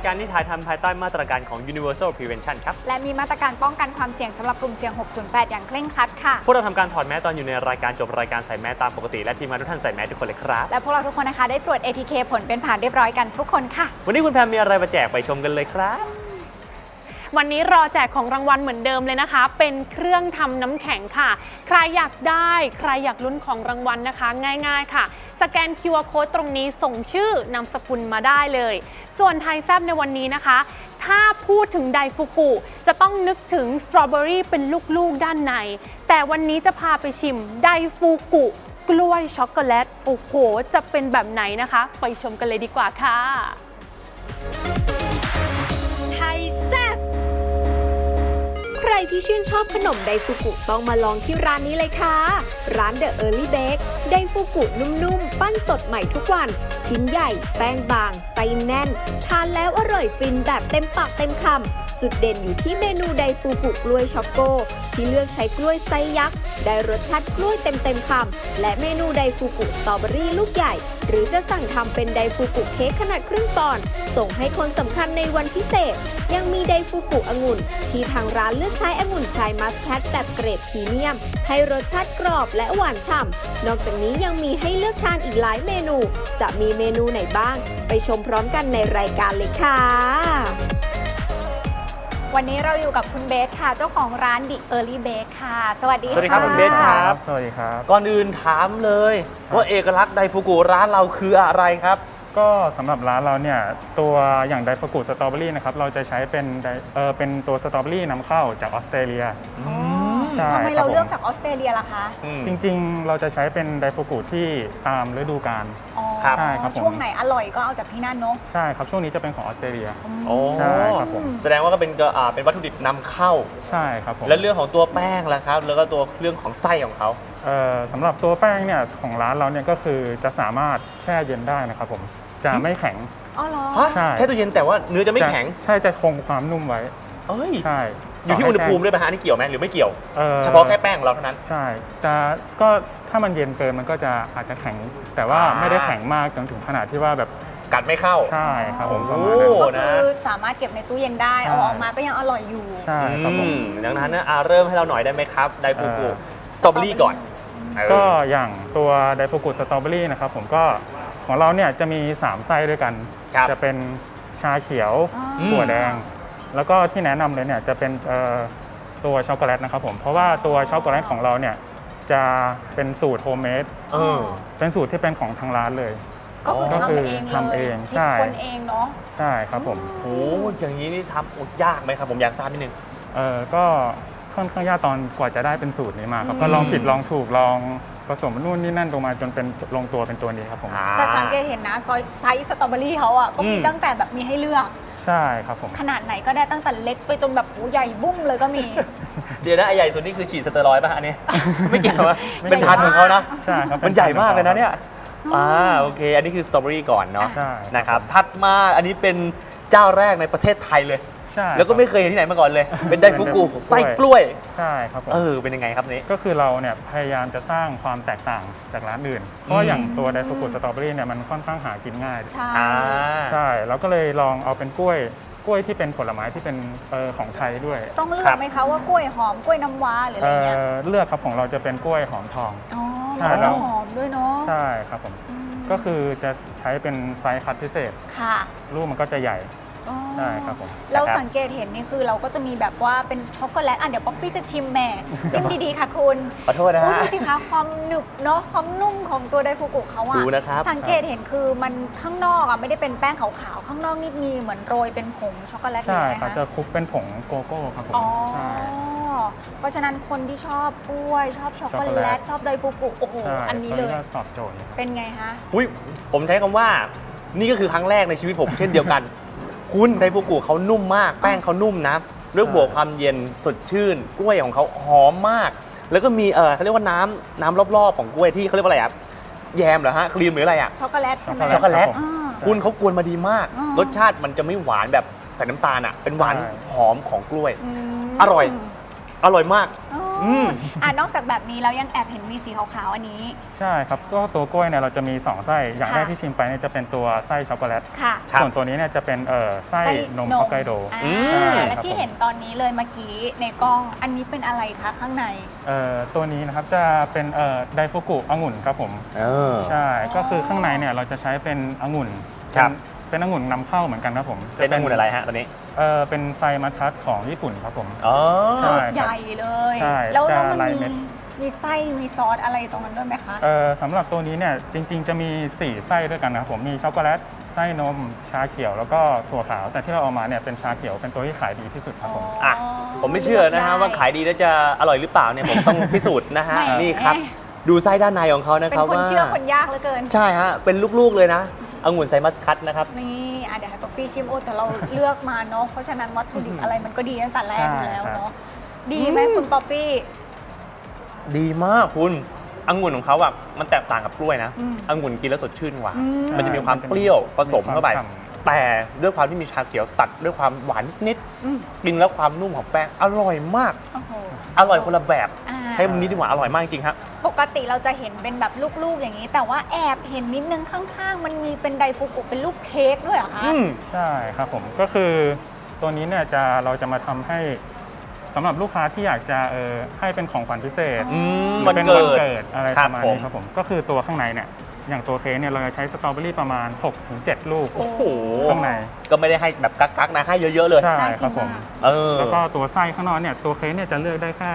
รายการที่ถ่ายทำภายใต้มาตรการของ Universal Prevention ครับ และมีมาตรการป้องกันความเสี่ยงสำหรับกลุ่มเสี่ยง 608 อย่างเคร่งครัดค่ะ พวกเราทำการถอดแมสตอนอยู่ในรายการจบรายการใส่แมสตามปกติ และทีมงานทุกท่านใส่แมสทุกคนเลยครับ และพวกเราทุกคนนะคะได้ตรวจ ATK ผลเป็นผ่านเรียบร้อยกันทุกคนค่ะ วันนี้คุณแพมมีอะไรมาแจกไปชมกันเลยครับ วันนี้รอแจกของรางวัลเหมือนเดิมเลยนะคะ เป็นเครื่องทำน้ำแข็งค่ะ ใครอยากได้ ใครอยากลุ้นของรางวัลนะคะ ง่ายๆค่ะ สแกน QR Code ตรงนี้ส่งชื่อนามสกุลมาได้เลย ส่วนไทยแซบในวันนี้นะคะ ถ้าพูดถึงไดฟุกุ จะต้องนึกถึงสตรอเบอรี่เป็นลูกๆด้านใน แต่วันนี้จะพาไปชิมไดฟูกุกล้วยช็อกโกแลต โอ้โห จะเป็นแบบไหนนะคะ ไปชมกันเลยดีกว่าค่ะ รที่ชื่นชอบขนมไดฟูกุต้องมาลองที่ร้านนี้เลยค่ะ ร้าน The Early Bake ไดฟูกุนุ่มๆ ปั้นสดใหม่ทุกวัน ชิ้นใหญ่ แป้งบาง ไส้แน่น ทานแล้วอร่อยฟินแบบเต็มปากเต็มคำ จุดเด่นอยู่ที่เมนูไดฟูกุกล้วยช็อกโก ที่เลือกใช้กล้วยไซยักษ์ ได้รสชาติกล้วยเต็มเต็มๆคำ และเมนูไดฟูกุสตรอเบอรี่ลูกใหญ่ หรือจะสั่งทำเป็นไดฟูกุเค้กขนาดครึ่งปอนด์ส่งให้คนสำคัญในวันพิเศษ ยังมีไดฟูกุองุ่น ที่ทางร้านเลือกใช้องุ่นชายมัสแคทแบบเกรดพรีเมียม ให้รสชาติกรอบและหวานฉ่ำนอกจากนี้ยังมีให้เลือกทานอีกหลายเมนู จะมีเมนูไหนบ้าง ไปชมพร้อมกันในรายการเลยค่ะ วันนี้เราอยู่กับคุณเบสค่ะ เจ้าของร้าน The Early Bake ค่ะ สวัสดีสวัสดีครับะคุณเบสครับ สวัสดีครับ ก่อนอื่นถามเลย ว่าเอกลักษณ์ไดฟูกุร้านเราคืออะไรครับ ก็สำหรับร้านเราเนี่ยตัวอย่างไดฟกุสตรอเบอรี่นะครับเราจะใช้เป็นไดเออเป็นตัวสตรอเบอรี่นำเข้าจากออสเตรเลียอ๋อ ใช่ทำไมครัเราบผมเลือกจากออสเตรเลียล่ะคะจริงๆ เราจะใช้เป็นไดฟกุที่ตามฤดูกาล อ๋อครับ ใช่ครับผม ช่วงไหนอร่อยก็เอาจากที่นั่นเนาะใช่ครับช่วงนี้จะเป็นของออสเตรเลีย โอ้ใช่ครับผม แสดงว่าก็เป็นก็อ่าเป็นวัตถุดิบนำเข้า ใช่ครับผมและเรื่องของตัวแป้งล่ะครับ แล้วก็ตัวเรื่องของไส้ของเขา เอ่อสำหรับตัวแป้งเนี่ยของร้านเราเนี่ยก็คือจะสามารถแช่เย็นได้นะครับผมจะไม่แข็ง อ๋อเหรอ ฮะใช่แช่ตู้เย็นแต่ว่าเนื้อจะไม่จะแข็ง ใช่จะคงความนุ่มไว้ เอ้ย ใช่ อยู่ที่อุณหภูมิด้วยไหมฮะอันนี่เกี่ยวไหมหรือไม่เกี่ยวอ่อเฉพาะแค่แป้งของเราเท่านั้น ใช่จะก็ถ้ามันเย็นเกินมันก็จะอาจจะแข็ง แต่ว่าอ่า ไม่ได้แข็งมากจนถึงขนาดที่ว่าแบบกัดไม่เข้า ใช่ครับผมประโอ้มาณนั้นก็นะ คือสามารถเก็บในตู้เย็นได้ใช่เอาออกมาก็ยังอร่อยอยู่ ใช่ครับผม อืมดังนั้นนะอ่าเริ่มให้เราหน่อยได้ไหมครับ ไดฟูกุเอ่อสตรอเบอรี่ก่อนเออ ก็อย่างตัวไดฟูกุสตรอเบอรี่นะครับผมก็ของเราเนี่ยจะมี 3 ไส้ด้วยกัน ครับจะเป็นชาเขียวอ๋อถั่วแดง แล้วก็ที่แนะนำเลยเนี่ยจะเป็นเอ่อตัวช็อกโกแลตนะครับผม เพราะว่าตัวช็อกโกแลตของเราเนี่ยจะเป็นสูตรโฮมเมดเออ เป็นสูตรที่เป็นของทางร้านเลย ก็คือก็ทำคือเองเลยทำเองคิดใช่คนเองเนาะใช่ครับผมโอ้อย่างนี้นี่ทำโอ้ยากไหมครับผมอยากทราบนิดนึงเออก็ค่อนข้างยากตอนกว่าจะได้เป็นสูตรนี้มาครับอืมก็ลองผิดลองถูกลองผสมนู่นนี่นั่นลงมาจนเป็นลงตัวเป็นตัวนี้ครับผมอ่าแต่สังเกตเห็นนะซอยไซส์สตรอเบอรี่เขาอะก็มีอืมตั้งแต่แบบมีให้เลือก ใช่ครับผม ขนาดไหนก็ได้ตั้งแต่เล็กไปจนแบบโอ้ใหญ่บุ้มเลยก็มี เดี๋ยวนะไอใหญ่สุดนี่คือฉีดสเตียรอยด์ป่ะอันนี้ ไม่เกี่ยวอะไม่เป็นพันธุ์ของเขานะ ใช่ครับมันใหญ่มากเลยนะเนี่ยอ่าโอเค อันนี้คือสตรอเบอรี่ก่อนเนาะใช่ นะครับถัดมาอันนี้เป็นเจ้าแรกในประเทศไทยเลย ใช่แล้วก็ไม่ครับเคยเห็นที่ไหนมาก่อนเลย เป็นไดฟูกุเป็นไดฟูกุไส้กล้วยใช่ครับผมเออเป็นยังไงครับนี้ก็คือเราเนี่ยพยายามจะสร้างความแตกต่างจากร้านอื่น เพราะว่าอย่างตัวไดฟูกุสตรอเบอรี่เนี่ยมันค่อนข้างหากินง่ายใช่อ่าใช่เราก็เลยลองเอาเป็นกล้วยกล้วยที่เป็นผลไม้ที่เป็นเออของไทยด้วย ต้องเลือครักบไหมคะว่ากล้วยหอมกล้วยน้ำว้าหรืออะไรเอ่เงี้ยอเลือกครับของเราจะเป็นกล้วยหอมทองอ๋อใช่มันก็แล้จะวหอมด้วยเนาะใช่ครับผมอืมก็คือจะใช้เป็นไซส์คัดพิเศษค่ะลูกมันก็จะใหญ่ อ๋อใช่ครับผมเรานะครับสังเกตเห็นนี่คือเราก็จะมีแบบว่าเป็นช็อกโกแลตอะเดี๋ยวป๊อปปี้จะชิมแหม่จิ้มดีๆค่ะคุณขอโทษนะอุ๊ยฮะ ดูสิคะความหนึบเนาะความนุ่มของตัวไดฟูกุเขาอะดูนะครับ สังเกตเห็นคือมันข้างนอกอะไม่ได้เป็นแป้งขาวๆข้างนอกนี่มีเหมือนโรยเป็นผงช็อกโกแลตใช่เลยครับนะจะคะคลุกเป็นผงโกโก้ครับผมอ๋อใช่ เพราะฉะนั้นคนที่ชอบกล้วยชอบช็อกโกช็อกโกแลแลต ตชอบไดฟูกุโอ้โหใช่อันนี้ตัวเลยก็ตอบโจทย์เลยครับเป็นไงคะ อุ้ยผมใช้คำว่า นี่ก็คือครั้งแรกในชีวิตผม เช่นเดียวกัน คุณไดฟูกุเขานุ่มมาก แป้งเขานุ่มนะด้วยบวกความเย็นสดชื่น กล้วยของเขาหอมมาก แล้วก็มีเออเขาเรียกว่าน้ำน้ำรอบๆของกล้วยที่เขาเรียกว่าอะไรอะแยมเหรอฮะครีมหรืออะไรอะช็อกโกแลตใช่ไหมช็อกโกแลตครับผมอ่าคุณเขากวนมาดีมากอืมรสชาติมันจะไม่หวานแบบใส่น้ำตาลอะเป็นหวานใช่หอมของกล้วยมอร่อย อร่อยมาก อ๋ออม อะนอกจากแบบนี้แล้วยังแอบเห็นมีสีขาวๆอันนี้ ใช่ครับก็ตัวกล้วยเนี่ยเราจะมี 2 ไส้ อย่างค่ะ แรกที่ชิมไปเนี่ยจะเป็นตัวไส้ช็อกโกแลต ค่ะครับส่วนตัวนี้เนี่ยจะเป็นเอ่อไส้นมฮอกไกโด อ่าอืม และที่เห็นตอนนี้เลยเมื่อกี้ในกล้องอันนี้เป็นอะไรคะข้างใน เอ่อตัวนี้นะครับจะเป็นเอ่อไดฟุกุองุ่นครับผม เออ ใช่ ก็คือข้างในเนี่ยเราจะใช้เป็นองุ่นครับ เป็น เป็นองุ่นนำเข้าเหมือนกันครับผมเป็นองุ่นอะไรฮะตอนนี้เออเป็นไซมัสทัสของญี่ปุ่นครับผมอ๋อใช่ใหญ่เลยใช่แล้วแล้วจะมันลายมีเม็ดมีไส้มีซอสอะไรตรงนั้นด้วยไหมคะเอ่อสำหรับตัวนี้เนี่ยจริง ๆ จะมี 4 ไส้ด้วยกันนะครับผมมีช็อกโกแลตไส้นมชาเขียวแล้วก็ถั่วขาวแต่ที่เราเอามาเนี่ยเป็นชาเขียวเป็นตัวที่ขายดีที่สุดครับผมอะผมไม่เชื่อนะฮะว่าขายดีแล้วจะอร่อยหรือเปล่าเนี่ยผมต้องพิสูจน์นะฮะแหมนี่ครับ ดูไส้ด้านในของเขานะเป็ครับนคนว่าเชื่อคนยากเหลือเกิน ใช่ฮะเป็นลูกๆเลยนะองุ่นไซมัสคัตนะครับ นี่อะเดี๋ยวให้ป๊อปปี้ชิมโอแต่เราเลือกมาเนาะเพราะฉะนั้นวัตถุดิบอะไรมันก็ดีตั้งแต่แรกอยู่แล้วเนาะดีไหมคุณป๊อปปี้ ดีมากคุณองุ่นของเขาอะมันแตกต่างกับกล้วยนะอืมองุ่นกินแล้วสดชื่นกว่า อืม มันจะมีความเปรี้ยวผสมเข้าไป มีควฉ่ แต่ด้วยความที่มีชาเขียวตัดด้วยความหวานนิดอืมๆกินแล้วความนุ่มของแป้งอร่อยมาก โอ้โหอร่อยคนละแบบ อ่าให้มันนี้ดีกว่าอร่อยมากจริงๆครับปกติเราจะเห็นเป็นแบบลูกๆอย่างนี้ แต่ว่าแอบเห็นนิดนึงข้างๆ มันมีเป็นไดฟุกุเป็นลูกเค้กด้วยเหรอคะ อืม ใช่ครับผมก็คือตัวนี้เนี่ยจะเราจะมาทำให้สำหรับลูกค้าที่อยากจะเออให้เป็นของขวัญพิเศษอืม หรือวันเป็นเกิวันดเกิดอะไรคปรับระมาณผม นี้ครับผมก็คือตัวข้างในเนี่ย อย่างตัวเค้กเนี่ยเราจะใช้สตรอเบอรี่ประมาณ 6-7 ลูก โอ้โหข้างใน ก็ไม่ได้ให้แบบกักๆนะให้เยอะๆเลย ใช่น่ากินครับผมมากเออ แล้วก็ตัวไส้ข้างนอกเนี่ยตัวเค้กเนี่ยจะเลือกได้แค่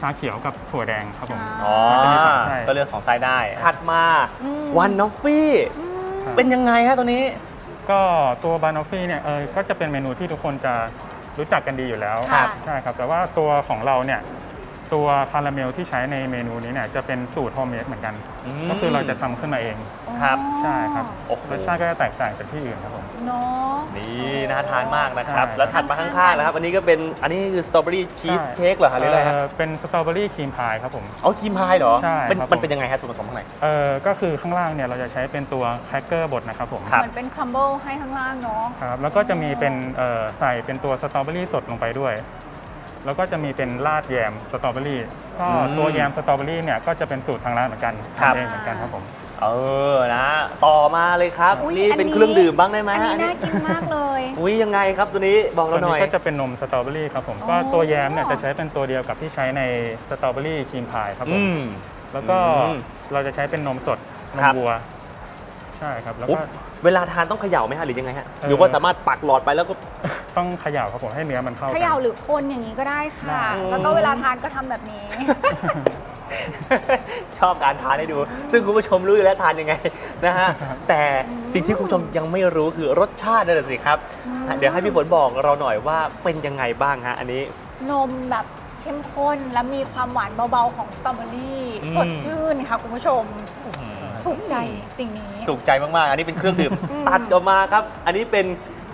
ชาเขียวกับถั่วแดงครับผม อ๋อจะมีสองไส้ก็เลือกสองไส้ได้ ถัดมาอืมวันนอฟฟี่ครับเป็นยังไงฮะตัวนี้ ก็ตัวบานอฟฟี่เนี่ยเออก็จะเป็นเมนูที่ทุกคนจะรู้จักกันดีอยู่แล้วครับใช่ครับ แต่ว่าตัวของเราเนี่ย ตัวคาราเมลที่ใช้ในเมนูนี้เนี่ยจะเป็นสูตรโฮมเมดเหมือนกัน อืม ก็คือเราจะทำขึ้นมาเอง ครับใช่ครับโอ้โห รสชาติก็จะแตกต่างจากที่อื่นครับผม เนาะนี่น่าทานมากนะครับ ใช่ แล้วถัดมาข้างๆนะครับ อันนี้ก็เป็น อันนี้คือสตรอเบอรี่ชีสเค้กเหรอฮะหรืออะไรฮะเอ่อเป็นสตรอเบอรี่ครีมพายครับผม เอาครีมพายเหรอใช่เป็นครับมันผมเป็นยังไงฮะส่วนผสมข้างใน เออก็คือข้างล่างเนี่ยเราจะใช้เป็นตัวแครกเกอร์บดนะครับผมครั บ เหมือนเป็นครัมเบิลให้ข้างล่างเนาะ ครับแล้วก็จะมีเป็นเอ่อใส่เป็นตัวสตรอเบอรี่สดลงไปด้วย แล้วก็จะมีเป็นราดแยมสตรอเบอรี่ก็อืม ตัวแยมสตรอเบอรี่เนี่ยก็จะเป็นสูตรทางร้านเหมือนกันครับ ทำเองเหมือนกันครับผม เออนะต่อมาเลยครับ อุ๊ยนี่อันเป็นนี้เครื่องดื่มบ้างได้ไหมอันฮะนี้น่ากินมากเลย อุ้ยยังไงครับตัวนี้บอกตัวเราหน่นี้อยก็จะเป็นนมสตรอเบอรี่ครับผมอ๋อก็ตัวแยมเนี่ยจะใช้เป็นตัวเดียวกับที่ใช้ในสตรอเบอรี่ครีมพายครับผอืม ม แล้วก็อืมเราจะใช้เป็นนมสดนครัมบวัว ใช่ครับ แล้วอุ๊ก็ยเวลาทานต้องเขย่าไหมฮะหรือยังไงฮะเออ หรือว่าสามารถปักหลอดไปแล้วก็ ต้องเขย่าครับผมให้เนื้อมันเข้ากัเขย่าหรือคนอย่างนี้ก็ได้ค่ะ ได้ แล้วก็เวลาทานก็ทำแบบนี้ ชอบการทานให้ดู ซึ่งคุณผู้ชมรู้อยู่แล้วทานยังไงนะฮะ แต่สิ่งที่คุณผู้ชมยังไม่รู้คือรสชาตินั่นแหละสิครับ เดี๋ยวให้พี่ฝนบอกเราหน่อยว่าเป็นยังไงบ้างฮะอันนี้ นมแบบเข้มข้นและมีความหวานเบาๆของสตรอเบอรี่อืม สดชื่นค่ะคุณผู้ชมถูกใจสิ่งนี้ ถูกใจมาก ๆ อันนี้เป็นเครื่องดื่มอืมตัดออกมาครับ อันนี้เป็น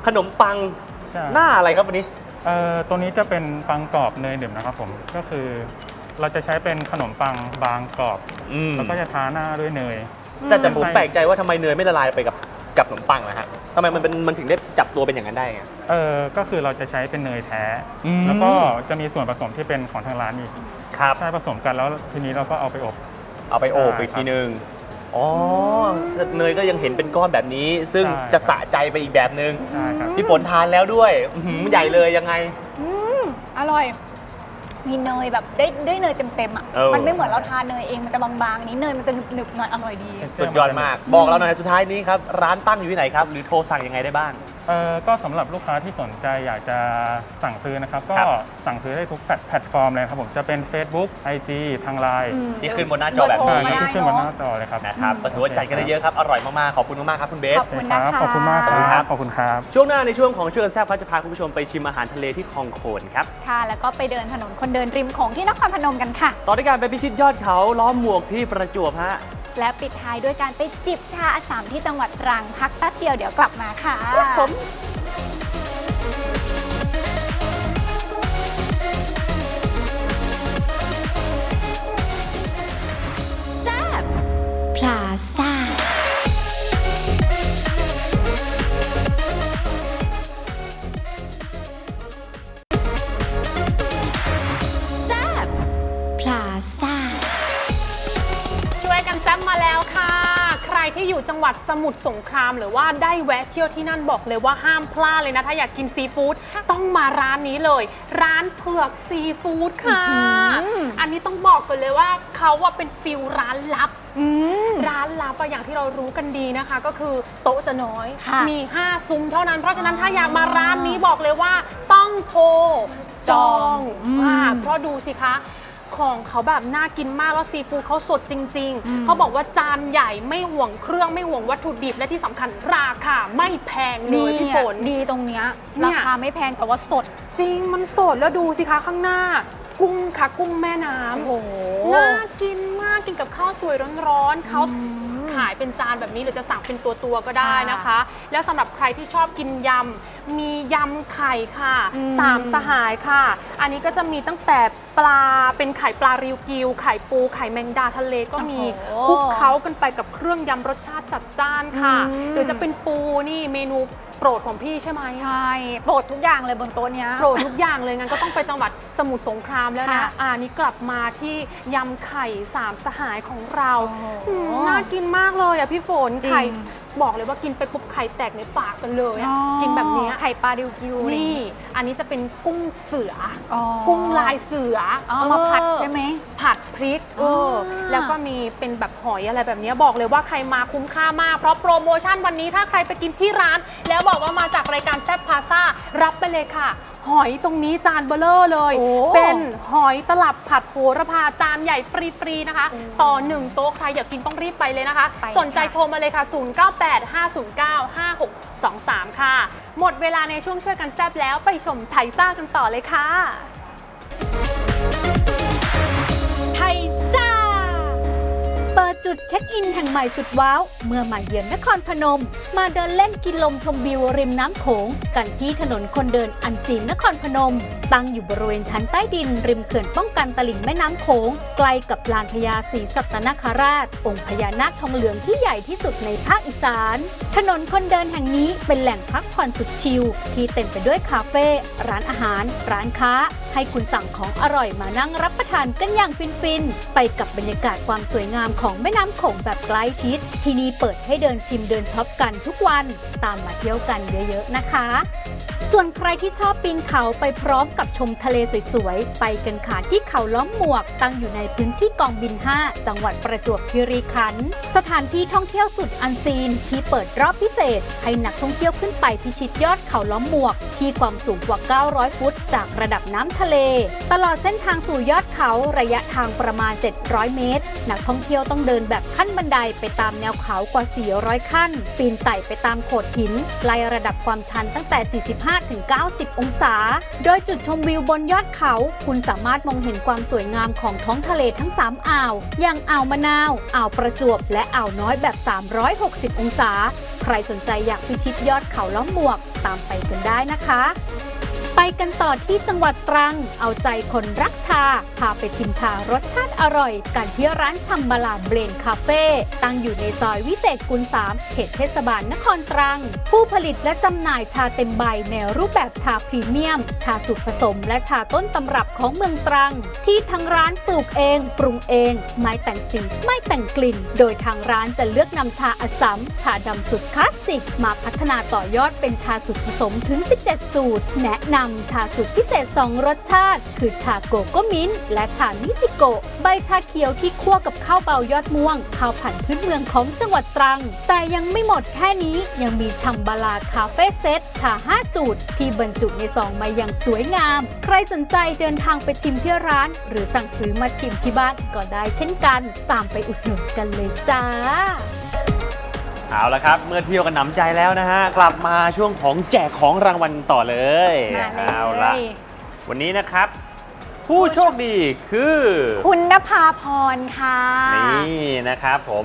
ขนมปังใช่ หน้าอะไรครับวันนี้ เอ่อตัวนี้จะเป็นปังกรอบเนยหนึบนะครับผมก็คือเราจะใช้เป็นขนมปังบางกรอบ อืม แล้วก็จะทาหน้าด้วยเนย แต่แต่ผมใช่แปลกใจว่าทำไมเนยไม่ละลายไปกับกับขนมปังนะฮะทำไมมันเป็นมันถึงได้จับตัวเป็นอย่างนั้นได้ไง เออก็คือเราจะใช้เป็นเนยแท้ อืม แล้วก็จะมีส่วนผสมที่เป็นของทางร้านอีกครับ ใช่ผสมกันแล้วทีนี้เราก็เอาไปอบ เอาไปโอบใช่อีกทีนึง อ๋อเนยก็ยังเห็นเป็นก้อนแบบนี้ ซึ่งใช่ จะสะใจไปอีกแบบนึงใช่ครับ พี่ฝนทานแล้วด้วยอื้อหือใหญ่เลยยังไง อืมอร่อย มีเนยแบบได้ได้เนยเต็มๆอะ เออ มันไม่เหมือนเราทานเนยเอง มันจะบางๆนี้เนยมันจะหนึบๆหน่อยอร่อยดี สุดยอดมาก บอกเราหน่อยสุดท้ายนี้ครับ ร้านตั้งอยู่ที่ไหนครับ หรือโทรสั่งยังไงได้บ้าง เออก็สำหรับลูกค้าที่สนใจอยากจะสั่งซื้อนะครับ ก็ครับ สั่งซื้อได้ทุกแพลตแพลตฟอร์มเลยครับผมจะเป็น Facebook IG ทางไลน์อืมที่ขึ้นบนหน้าจอแบบเบอใช่ร์โทรครับมาได้ที่ขึ้นบนหเนาะ น้าจอเลยครับ นะครับก็ถือว่าใจกันได้เยอะครับ อร่อยมาก ๆ ขอบคุณมาก ๆ ครับคุณเบส ขอบคุณนะคะ ขอบคุณมากคขอบคุณครัรับบขอบคุณครับ ช่วงหน้าในช่วงของช่วยกันแซ่บครับจะพาคุณผู้ชมไปชิมอาหารทะเลที่คลองโขนครับ ค่ะ แล้วก็ไปเดินถนนคนเดินริมโของที่นครพนมกันค่ะ ต่อด้วยการไปพิชิตยอดเขาล้อมหมวกที่ประจวบฮะ และปิดท้ายด้วยการไปจิบชาอัสสามที่จังหวัดตรังพักแป๊บเดียวเดี๋ยวกลับมาค่ะพลาซ่า จังหวัดสมุทรสงคราม หรือว่าได้แวะเที่ยวที่นั่นบอกเลยว่าห้ามพลาดเลยนะ ถ้าอยากกินซีฟู้ดต้องมาร้านนี้เลย ร้านเผือกซีฟู้ดค่ะ อันนี้ต้องบอกกันเลยว่าเขาว่าเป็นฟิลร้านลับอืมร้านลับอะอย่างที่เรารู้กันดีนะคะ ก็คือโต๊ะจะน้อยค่ะมี 5 ซุ้มเท่านั้นเพราะฉะนั้นถ้าอยากมาร้านนี้บอกเลยว่าต้องโทรจองอืมอ่าเพราะดูสิคะ ของเขาแบบน่ากินมากแล้วซีฟู้ดเขาสดจริงอืมๆเขาบอกว่าจานใหญ่ไม่ห่วงเครื่องไม่ห่วงวัตถุดิบและที่สำคัญราคาไม่แพงเลยพี่ฝน ดีตรงเนี้ยเนี่รายคาไม่แพงแต่ว่าสด จริงมันสดแล้วดูสิคะข้างหน้า กุ้งค่ะกุ้งแม่น้ำโอ้โห น่ากินมากกินกับข้าวสวยร้อนๆเขาอืม ขายเป็นจานแบบนี้หรือจะสั่งเป็นตัวตัวๆก็ได้นะคะ แล้วสำหรับใครที่ชอบกินยำ มียำไข่ค่ะอืมสามสหายค่ะ อันนี้ก็จะมีตั้งแต่ปลาเป็นไข่ปลาริวกิว ไข่ปูไข่แมงดาทะเลก็มีโอ้โหคลุกเคล้ากันไปกับเครื่องยำรสชาติจัดจ้านค่ะอืมหรือจะเป็นปูนี่เมนู โปรดของพี่ใช่ไหมใช่โปรดทุกอย่างเลยบนโต๊ะเนี้ย โปรดทุกอย่างเลยงั้นก็ต้องไปจังหวัดสมุทรสงครามแล้วนะ ค่ะอ่านี่กลับมาที่ยำไข่สามสหายของเราโอ้โหอืมน่ากินมากเลยอะพี่ฝนจริง ไข่ บอกเลยว่ากินไปปุ๊บไข่แตกในปากกันเลยอะอ๋อ กินแบบเนี้ยไข่ปลาดิวกิวนี่อันนี้จะเป็นกุ้งเสืออ๋ออกุ้งลายเสืออ๋อเอามาผัดใช่ไหม ผัดพริกเออออ แล้วก็มีเป็นแบบหอยอะไรแบบเนี้ยบอกเลยว่าใครมาคุ้มค่ามาก เพราะโปรโมชั่นวันนี้ถ้าใครไปกินที่ร้าน แล้วบอกว่ามาจากรายการแซ่บพาซ่ารับไปเลยค่ะ หอยตรงนี้จานเบลเลอร์เลย โอ้เป็นหอยตลับผัดโหระพาจานใหญ่ฟรีๆนะคะ ต่อหนึ่งโต๊ะใครอยากกินต้องรีบไปเลยนะคะ ไปสนใจค่ะ โทรมาเลยค่ะ 0985095623 ค่ะ หมดเวลาในช่วงช่วยกันแซบแล้วไปชมไทยซ่ากันต่อเลยค่ะ จุดเช็คอินแห่งใหม่สุดว้าว เมื่อมาเยือนนครพนม มาเดินเล่นกินลมชมวิวริมน้ำโขง กันที่ถนนคนเดินอันซีนนครพนม ตั้งอยู่บริเวณชั้นใต้ดิน ริมเขื่อนป้องกันตลิ่งแม่น้ำโขง ใกล้กับลานพญาศรีสัตนคาราช องค์พญานาคทองเหลืองที่ใหญ่ที่สุดในภาคอีสาน ถนนคนเดินแห่งนี้เป็นแหล่งพักผ่อนสุดชิลที่เต็มไปด้วยคาเฟ่ร้านอาหาร ร้านค้า ให้คุณสั่งของอร่อยมานั่งรับประทานกันอย่างฟินๆ ไปกับบรรยากาศความสวยงามของแม่น้ำโขงแบบใกล้ชิด ที่นี่เปิดให้เดินชิมเดินช็อปกันทุกวัน ตามมาเที่ยวกันเยอะๆนะคะ ส่วนใครที่ชอบปีนเขาไปพร้อมกับชมทะเลสวยๆ ไปกันค่ะที่เขาล้อมหมวก ตั้งอยู่ในพื้นที่กองบิน 5 จังหวัดประจวบคีรีขันธ์สถานที่ท่องเที่ยวสุดอันซีนที่เปิดรอบพิเศษ ให้นักท่องเที่ยวขึ้นไปพิชิตยอดเขาล้อมหมวก ที่ความสูงกว่า 900 ฟุต จากระดับน้ำทะเลตลอดเส้นทางสู่ยอดเขาระยะทางประมาณ 700 เมตร นักท่องเที่ยวต้องเดินแบบขั้นบันไดไปตามแนวเขากว่า 400 ขั้น ปีนไต่ไปตามโขดหิน ไล่ระดับความชันตั้งแต่ 45-90 องศา โดยจุดชมวิวบนยอดเขา คุณสามารถมองเห็นความสวยงามของท้องทะเลทั้ง 3 อ่าว อย่างอ่าวมะนาว อ่าวประจวบ และอ่าวน้อยแบบ 360 องศา ใครสนใจอยากพิชิตยอดเขาล้อมหมวก ตามไปกันได้นะคะ ไปกันต่อที่จังหวัดตรัง เอาใจคนรักชา พาไปชิมชารสชาติอร่อย กันที่ร้านชัมบาลาเบรนคาเฟ่ตั้งอยู่ในซอยวิเศษกุล3เขตเทศบาลนครตรัง ผู้ผลิตและจำหน่ายชาเต็มใบในรูปแบบชาพรีเมียม ชาสูตรผสม และชาต้นตำรับของเมืองตรัง ที่ทางร้านปลูกเอง ปรุงเอง ไม่แต่งสีไม่แต่งกลิ่น โดยทางร้านจะเลือกนำชาอัสสัมชาดำสุดคลาสสิกมาพัฒนาต่อยอดเป็นชาสูตรผสมถึง 17 สูตร แนะนำำชาสูตรพิเศษ 2 รสชาติ คือชาโกโก้มิ้นท์และชามิจิโกะใบชาเขียวที่คั่วกับข้าวเบายอดม่วง ข้าวผัดพื้นเมืองของจังหวัดตรัง แต่ยังไม่หมดแค่นี้ยังมีชัมบาลาคาเฟ่เซตชา 5 สูตร ที่บรรจุในซองมาอย่างสวยงาม ใครสนใจเดินทางไปชิมที่ร้าน หรือสั่งซื้อมาชิมที่บ้านก็ได้เช่นกัน ตามไปอุดหนุนกันเลยจ้า เอาละครับ เมื่อเที่ยวกันหนำใจแล้วนะฮะ กลับมาช่วงของแจกของรางวัลต่อเลยมาเลย เอาละวันนี้นะครับ ผู้โชคดีคือ คุณนภาพรค่ะ นี่นะครับผม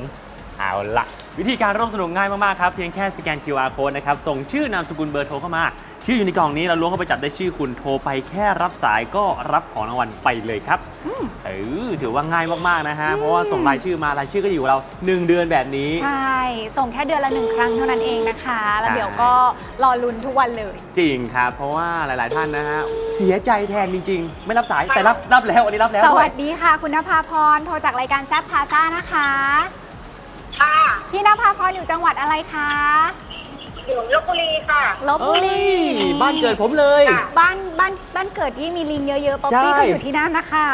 เอาละวิธีการร่วมสนุกง่ายมาก ๆ ครับ เพียงแค่สแกน QR code นะครับ ส่งชื่อนามสกุลเบอร์โทรเข้ามา ชื่ออยู่ในกล่องนี้เราล้วงเข้าไปจับได้ชื่อคุณโทรไปแค่รับสายก็รับของรางวัลไปเลยครับเออถือว่าง่ายมากๆนะฮะเพราะว่าส่งรายชื่อมารายชื่อก็อยู่กับเรา 1 เดือนแบบนี้ ใช่ ส่งแค่เดือนละหนึ่งครั้งเท่านั้นเองนะคะ แล้วใช่เดี๋ยวก็รอลุ้นทุกวันเลย จริงครับ เพราะว่าหลาย ๆ ท่านนะฮะเสียใจแทนจริง ๆ ไม่รับสายแต่รับรับแล้ววันนี้รับแล้วสด้วัยสดีค่ะ คุณนภาพรโทรจากรายการแซฟพาซ่านะคะค่ะพี่นภาพรอยู่จังหวัดอะไรคะ อยู่ลบบุรีค่ะ ลบบุเอ้รียบ้านเกิดผมเลย ค่ะ บ้านบ้านบ้านเกิดที่มีลิงเยอะๆ ป๊อปปี้ใช่ ก็อยู่ที่นั่นนะคะ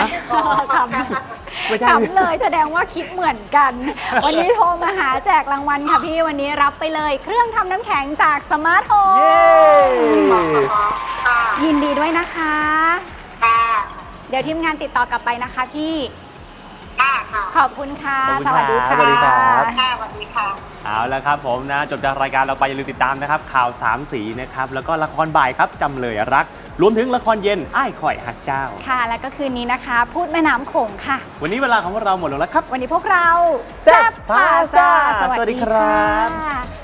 ฮะทไม่ำใช่ทำเลยแสดงว่าคิดเหมือนกัน วันนี้โทรมาหาแจกรางวัลค่ะพี่ วันนี้รับไปเลยเครื่องทำน้ำแข็งจากสมาร์ทโฮมเย้ค่ะยินดีด้วยนะคะ ค่ะ เดี๋ยวทีมงานติดต่อกลับไปนะคะพี่ ค่ะค่ะขอบคุณค่ะขอบคุณสวัสดีครับค่ะ สวัสดีครับ ค่ะสวัสดีค่ะ เอาละครับผมนะจบจากรายการเราไปอย่าลืมติดตามนะครับ ข่าวสามสีนะครับ แล้วก็ละครบ่ายครับจำเลยรัก รวมถึงละครเย็นอ้ายข่อยหักเจ้า ค่ะ แล้วก็คืนนี้นะคะ พูดแม่น้ำโขงค่ะ วันนี้เวลาของพวกเราหมดลงแล้วครับ วันนี้พวกเราแซ่บพาซ่าสวัสสวัสดีดีครัค่ะ